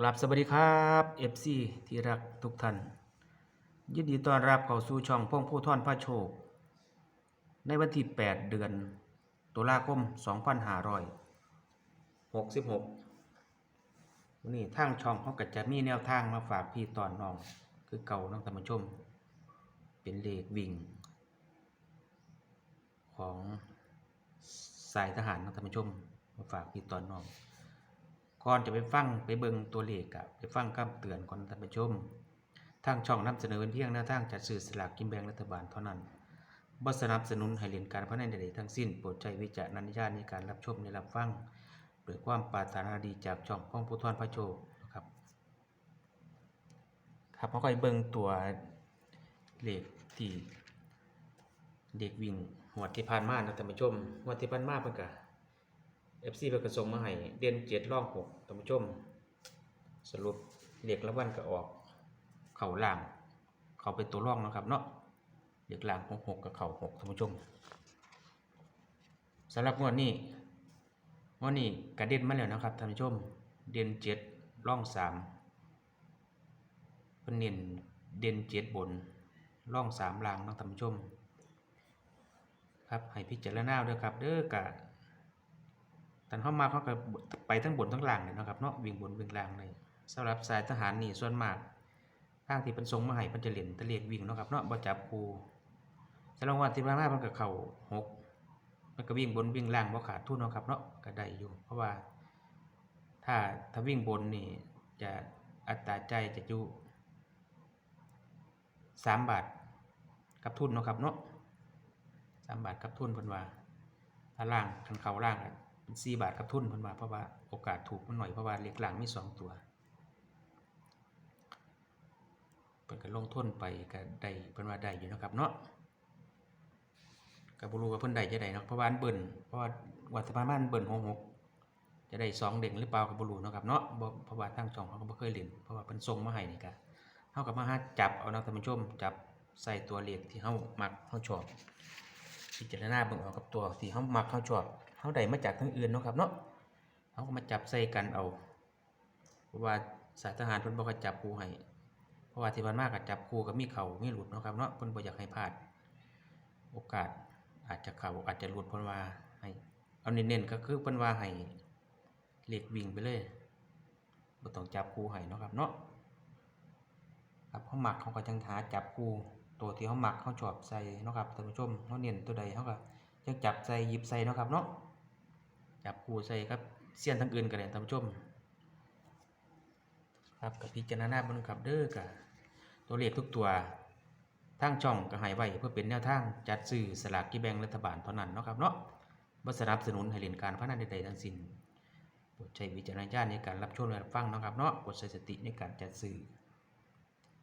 กลับสวัสดีครับ FC ที่รักทุกท่าน ยินดีต้อนรับเข้าสู่ช่องพงผู้ท่อนพระโชค ในวันที่ 8 เดือนตุลาคม 2566วันนี้ทางช่องเขาก็จะมีแนวทางมาฝากพี่ตอนน้อง คือเก่าน้องท่านผู้ชม เป็นเลขวิ่ง ของสายทหารน้องท่านผู้ชม มาฝากพี่ตอนน้อง ก่อนจะไปฟังไปเบิงตัวเลขกับไปฟังคำเตือนก่อนท่านผู้ชม ทางช่องนำเสนอเป็นเพียงแนวทางจัดซื้อสลากกินแบ่งรัฐบาลเท่านั้นบ่สนับสนุนให้เล่นการพนันใดๆทั้งสิ้นโปรดใช้วิจารณญาณในการรับชมในรับฟังด้วยความปรารถนาดีจากช่องพ้องผู้ทอนพระโชคนะครับ ครับเขาก็ไปเบิงตัวเลขที่เด็กวิ่งหัวดที่ผ่านมานะท่านผู้ชมหัวดที่ผ่านมาเพิ่นก็ FC เพิ่นก็ส่งมาให้เด่นเจ็ดร่องหกท่านผู้ชม สรุปเรียกละวันก็ออก เข่าล่าง เขาเป็นตัวร่องนะครับเนาะเรียกล่างหกหกกับเข่าหกท่านผู้ชมสำหรับงวดนี้งวดนี้กระเด็นมาแล้วนะครับท่านผู้ชม เด่นเจ็ดร่องสามเป็นเน้นเด่นเจ็ดบนร่องสามล่างนะท่านผู้ชม ครับให้พิจารณาด้วยครับเด้อกะ ตอนเข้ามาเขาก็ไปทั้งบนทั้งล่างเลยนาะครับเนาะวิ่งบนวิ่งล่างเลยสำหรับสายทหารนี่ส่วนมากทางที่เป็นทรงมาให้มันจะเล่นแตะเลียกวิ่งเนาะครับเนาะบ่จับคูสำหรับวันที่ผ่านมามันก็เข้าหกมันก็วิ่งบนวิ่งล่างบ่ขาดทุนเนาะครับเนาะก็ได้อยู่ เพราะว่า ถ้าถ้าวิ่งบนนี่จะอัตราใจจะอยู่สามบาทกับทุนเนาะครับเนาะสามบาทกับทุนเพิ่นว่าถ้าล่างคันเขาล่างอะ เป็นสี่บาทกับทุนเพิ่นว่าเพราะว่าโอกาสถูกมันหน่อยเพราะว่าเล็กล่างมีสองตัวเพิ่นก็ลงทุนไปก็ได้เพิ่นว่าได้อยู่นะครับเนาะก็บ่รู้ว่าเพิ่นได้จะได้เนาะเพราะว่าเบิ่นเพราะว่าวัฒนบ้านเบิ่น66จะได้สองเด้งหรือเปล่าก็บ่รู้เนาะครับเนาะเพราะว่าทางช่องเขาก็บ่เคยเล่นเพราะว่าเพิ่นส่งมาให้นี่ก็เฮาก็มาหาจับเอานะท่านผู้ชมจับใส่ตัวเลขที่เฮามักเฮาชอบ พิจารณาเบิ่งเอากับตัวที่เขามักเขาชอบเขาได้มาจากทั้งอื่นเนาะครับเนาะเขาก็มาจับใส่กันเอาเพราะว่าสายทหารเพิ่นบ่ค่อยจับคู่ให้เพราะว่าที่ผ่านมาก็จับคู่กับมีเข่ามีหลุดเนาะครับเนาะเพิ่นบ่อยากให้พลาด โอกาสอาจจะเข่าอาจจะหลุดเพิ่นว่าให้เอาเน้นๆก็คือเพิ่นว่าให้เลขวิ่งไปเลยบ่ต้องจับคู่ให้เนาะครับเนาะครับเขาหมักเขาก็จังหาจับคู่ ตัวที่เขาหมักเขาชอบใส่นะครับท่านผู้ชมเขาเน้นตัวใดเขาก็จะจับใส่หยิบใส่นะครับเนาะจับคู่ใส่ครับเสี้ยนทั้งอื่นกันเลยท่านผู้ชม ครับกับพิจารณาบนครับเด้อกับตัวเลขทุกตัวทางช่องก็ให้ไว้เพื่อเป็นแนวทางจัดซื้อสลากกิแบงรัฐบาลเท่านั้นเนาะครับเนาะบ่สนับสนุนให้เล่นการพนันใดๆทั้งสิ้นโปรดใช้วิจารณญาณในการรับชมและรับฟังนะครับเนาะโปรดใช้สติในการจัดซื้อ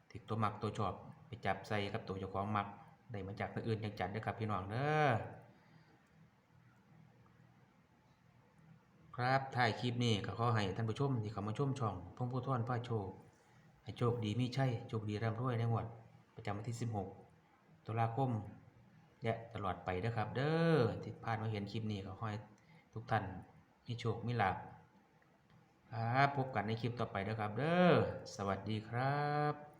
ที่ตัวมักตัวชอบ จับใส่กับตัวเจ้าของมักได้มาจากตัวอื่นยังจัดด้อครับพี่น้องเด้อครับถ่ายคลิปนี้ก็ขอให้ท่านผู้ชมที่เข้ามาชมช่องพงผู้ท่อนผ้าโชค ให้โชคดีมีชัยโชคดีร่ำรวยในงวดประจำวันที่ 16 ตุลาคมและตลอดไปเด้อครับ เด้อที่ผ่านมาเห็นคลิปนี้ก็ขอให้ทุกท่านมีโชคมีลาภครับพบกันในคลิปต่อไปเด้อครับ เด้อสวัสดีครับ